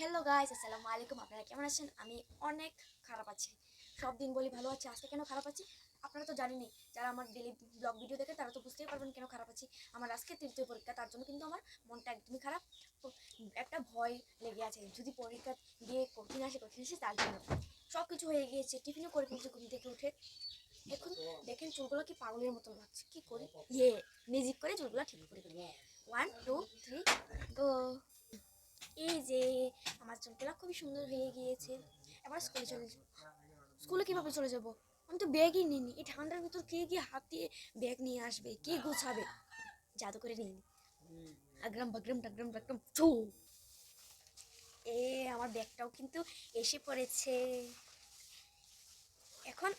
Hello guys আসসালামু আলাইকুম। আপনারা কেমন আছেন? আমি অনেক খারাপ আছি। সব দিন বলি ভালো আছি, আজকে কেন খারাপ আছি? আপনারা তো জানেনই, যারা আমার ডেলি ব্লগ ভিডিও দেখে, তারা তো বুঝতেই পারবেন কেন খারাপ আছি। আমার আজকে তৃতীয় পরীক্ষা, তার জন্য কিন্তু আমার মনটা একদমই খারাপ। একটা ভয় লেগে আছে, যদি পরীক্ষা দিয়ে কঠিন আসে কঠিন আসে, তার জন্য। সব কিছু হয়ে গিয়েছে, টিফিনও করে ফেলছে ঘুম থেকে উঠে। এখন দেখেন, চুলগুলো কি পাগলের মতন লাগছে, কি করি? ইয়ে মিউজিক করে চুলগুলো ঠিক করে ওয়ান টু থ্রি গো এই যে আমার চুলগুলো খুবই সুন্দর হয়ে গিয়েছে। এবার স্কুলে চলে যাব। স্কুলে কীভাবে চলে যাব? আমি তো ব্যাগই নিইনি। এই ঠান্ডার ভিতর কে গিয়ে হাত ব্যাগ নিয়ে আসবে? কে গোছাবে? জাদু করে নিয়ে নি। আগ্রাম, বাগ্রাম, টাগ্রাম টাগ্রাম চু এ, আমার ব্যাগটাও কিন্তু এসে পড়েছে। এখন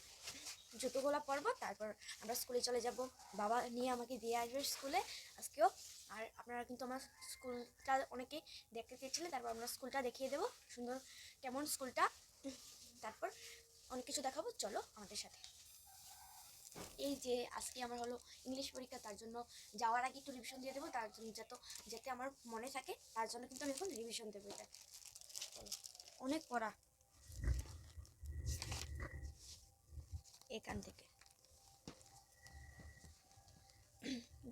জুতোগুলা পরবো, তারপর আমরা স্কুলে চলে যাব। বাবা নিয়ে আমাকে দিয়ে আসবে স্কুলে আজকেও। আর আপনারা কিন্তু আমার স্কুলটা অনেকে দেখতে চেয়েছিলেন, তারপর আমরা স্কুলটা দেখিয়ে দেবো। সুন্দর, কেমন স্কুলটা? তারপর অনেক কিছু দেখাবো, চলো আমাদের সাথে। এই যে আজকে আমার হলো ইংলিশ পরীক্ষা, তার জন্য যাওয়ার আগে একটু রিভিশন দিয়ে দেবো, তার জন্য যাতে যাতে আমার মনে থাকে, তার জন্য কিন্তু আমি এখন রিভিশন দেবো এটা। অনেক পড়া। এখান থেকে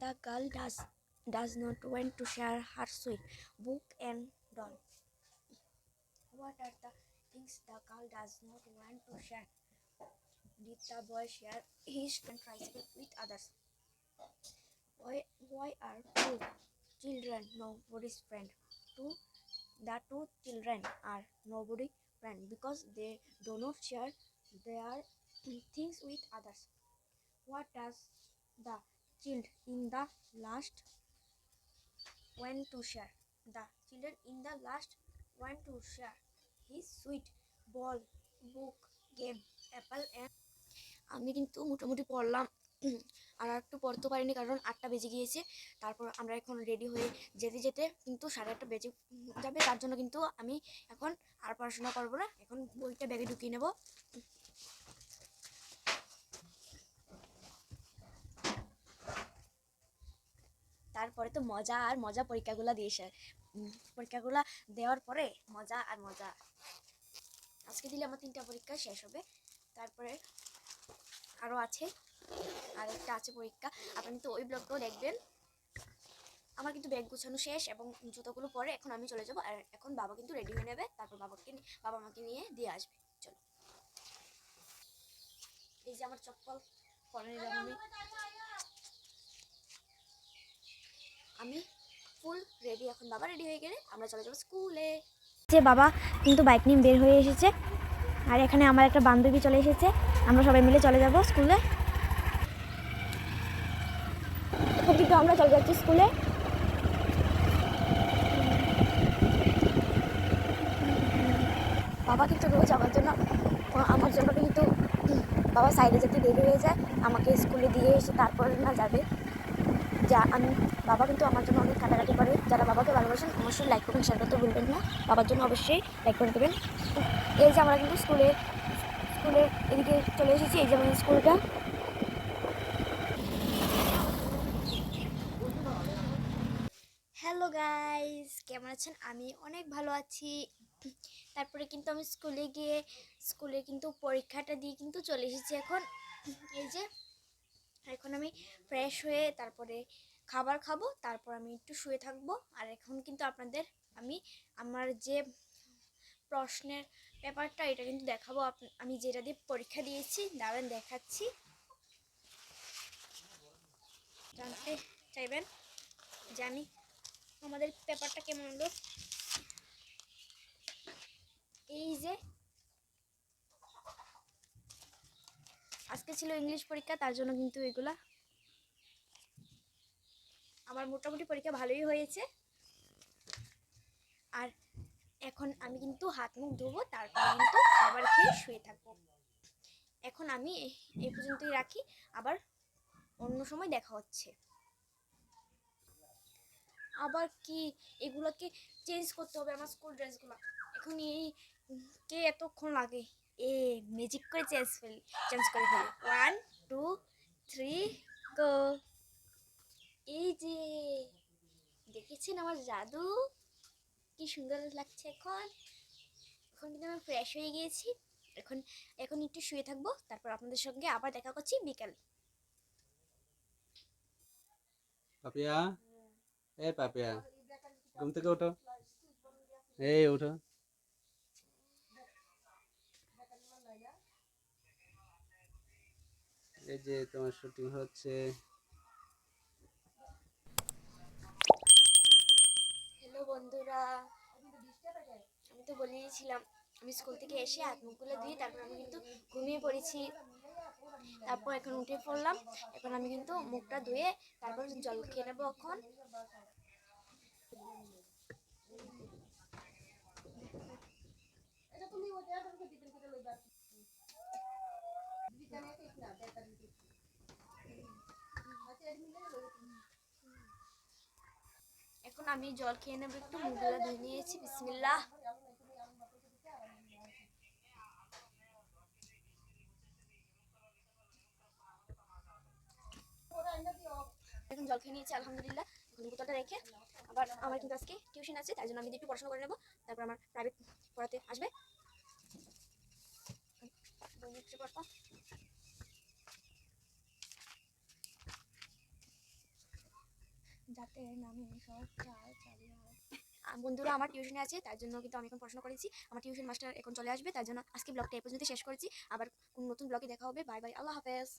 The girl does does not want to share her sweet book and doll. What are the things the girl does not want to share? Did the boy share his tricycle with others? Why why are two children nobody's friend? Two the two children are nobody's friend because they do not share their things with others. What does the child in the last went to share? The children in the last went to share his sweet ball, book, game, apple and আমি কিন্তু মোটামুটি পড়লাম আর একটু পড়তে পারিনি কারণ আটটা বেজে গিয়েছে তারপর আমরা এখন রেডি হয়ে যেতে যেতে কিন্তু সাড়ে আটটা বেজে যাবে তার জন্য কিন্তু আমি এখন আর পড়াশোনা করব না এখন বইটা ব্যাগে ঢুকিয়ে নেব তারপরে তো মজা আর মজা পরীক্ষাগুলো দিয়ে সে- উম, পরীক্ষাগুলো দেওয়ার পরে মজা আর মজা। আজকে দিলে আমার তিনটা পরীক্ষা শেষ হবে। তারপরে আরও আছে আর একটা আছে পরীক্ষা। আপনি তো ওই ব্লগটাও দেখবেন। আমার কিন্তু ব্যাগ গুছানো শেষ এবং জুতোগুলো পরে এখন আমি চলে যাব। আর এখন বাবা কিন্তু রেডি হয়ে নেবে। তারপর বাবাকে বাবা মাকে নিয়ে দিয়ে আসবে। চলো। এই যে আমার চপ্পল পরে নিলাম আমি। আমি ফুল রেডি এখন। বাবা রেডি হয়ে গেলে আমরা চলে যাব স্কুলে যে বাবা, কিন্তু বাইক নিয়ে বের হয়ে এসেছে। আর এখানে আমার একটা বান্ধবী চলে এসেছে। আমরা সবাই মিলে চলে যাব স্কুলে কিন্তু আমরা চলে যাচ্ছি স্কুলে বাবা কিন্তু রোজ আমার জন্য আমার জন্য কিন্তু বাবা সাইডে যেতে দেরি হয়ে যায়। আমাকে স্কুলে দিয়ে এসে তারপরে না যাবে। যা আমি, বাবা কিন্তু আমার জন্য অনেক কাটাকাটি করে। যারা বাবাকে ভালোবাসেন, অবশ্যই লাইক করবেন শেয়ার করতে ভুলবেন না। বাবার জন্য অবশ্যই লাইক করে দেবেন। এই যে আমরা কিন্তু স্কুলে স্কুলে এদিকে চলে এসেছি, এই যে আমাদের স্কুলটা হ্যালো গাইস কেমন আছেন? আমি অনেক ভালো আছি। তারপরে কিন্তু আমি স্কুলে গিয়ে স্কুলে কিন্তু পরীক্ষাটা দিয়ে কিন্তু চলে এসেছি এখন। এই যে এখন আমি ফ্রেশ হয়ে তারপরে খাবার খাব, তারপর আমি একটু শুয়ে থাকব। আর এখন কিন্তু আপনাদের আমি আমার যে প্রশ্নের পেপারটা এটা কিন্তু দেখাবো। আমি যেটা দিয়ে পরীক্ষা দিয়েছি দাঁড়ান দেখাচ্ছি। জানতে চাইবেন জানি আমাদের পেপারটা কেমন হলো? এই যে আজকে ছিল ইংলিশ পরীক্ষা, তার জন্য কিন্তু এগুলা আমার মোটামুটি পরীক্ষা ভালোই হয়েছে। আর এখন আমি কিন্তু হাত মুখ ধোবো, তারপর কিন্তু খাবার খেয়ে শুয়ে থাকব। এখন আমি এই পর্যন্তই রাখি, আবার অন্য সময় দেখা হচ্ছে। আবার কি এগুলোকে চেঞ্জ করতে হবে আমার স্কুল ড্রেসগুলো এখন এই, কে এতক্ষণ লাগে? এ ম্যাজিক করে চেঞ্জ ফেল চেঞ্জ করে ফেলি। ওয়ান টু থ্রি গো এই যে, দেখেছেন আমার জাদু? কি সুন্দর লাগছে এখন। এখন কিন্তু আমি ফ্রেশ হয়ে গিয়েছি। এখন এখন একটু শুয়ে থাকব, তারপর আপনাদের সঙ্গে আবার দেখা করছি বিকাল। পাপিয়া? এ পাপিয়া, ঘুম থেকে ওঠো এই ওঠো এই যে তোমার শুটিং হচ্ছে। হ্যালো বন্ধুরা, আমি তো বলেইছিলাম আমি স্কুল থেকে এসে হাত মুখগুলো ধুয়ে তারপর আমি কিন্তু ঘুমিয়ে পড়েছি। তারপর এখন উঠে পড়লাম, এখন আমি কিন্তু মুখটা ধুয়ে তারপর জল খেয়ে নেব এখন। এখন আমি জল খেয়ে নেব, একটু মুখগুলো ধুয়ে নিয়েছি, বিসমিল্লাহ। এখন জল খেয়ে নিয়েছি, আলহামদুলিল্লাহ। বোতলটা রেখে, আবার আমার কিন্তু আজকে টিউশন আছে, তাই জন্য আমি একটু পড়াশোনা করে নেব, তারপর আমার প্রাইভেট পড়াতে আসবে। বন্ধুরা, আমার টিউশনে আছে, তার জন্য কিন্তু আমি এখন পড়াশোনা করেছি। আমার টিউশন মাস্টার এখন চলে আসবে, তার জন্য আজকে ব্লগটা এই পর্যন্ত শেষ করেছি। আবার কোন নতুন ব্লগে দেখা হবে। বাই বাই আল্লাহ হাফেজ।